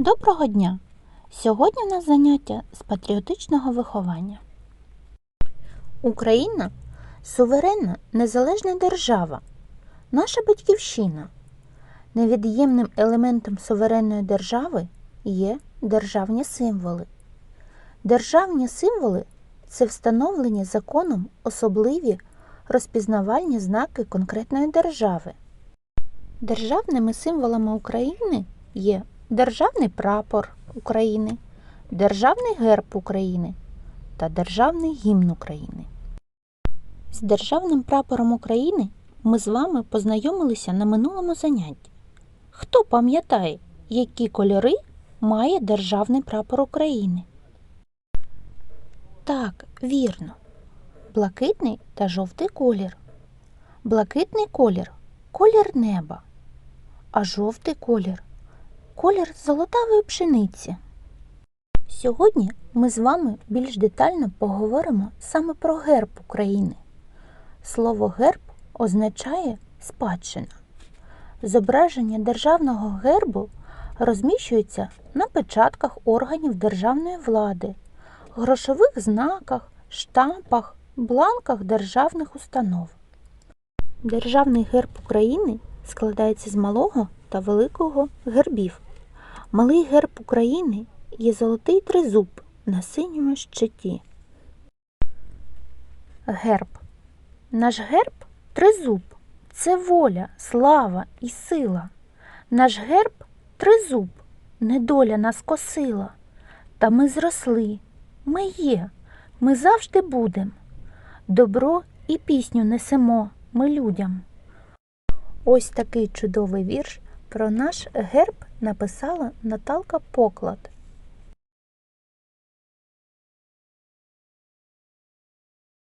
Доброго дня! Сьогодні у нас заняття з патріотичного виховання. Україна суверенна незалежна держава, наша батьківщина. Невід'ємним елементом суверенної держави є державні символи. Державні символи це встановлені законом особливі розпізнавальні знаки конкретної держави. Державними символами України є Державний прапор України, Державний герб України та Державний гімн України. З Державним прапором України ми з вами познайомилися на минулому занятті. Хто пам'ятає, які кольори має Державний прапор України? Так, вірно. Блакитний та жовтий колір. Блакитний колір колір неба, а жовтий колір колір золотавої пшениці. Сьогодні ми з вами більш детально поговоримо саме про герб України. Слово герб означає спадщина. Зображення державного гербу розміщується на печатках органів державної влади, грошових знаках, штампах, бланках державних установ. Державний герб України складається з малого та великого гербів. Малий герб України є золотий тризуб на синьому щиті. Герб. Наш герб тризуб. Це воля, слава і сила. Наш герб тризуб, недоля нас косила. Та ми зросли, ми є, ми завжди будем. Добро і пісню несемо ми людям. Ось такий чудовий вірш про наш герб написала Наталка Поклад.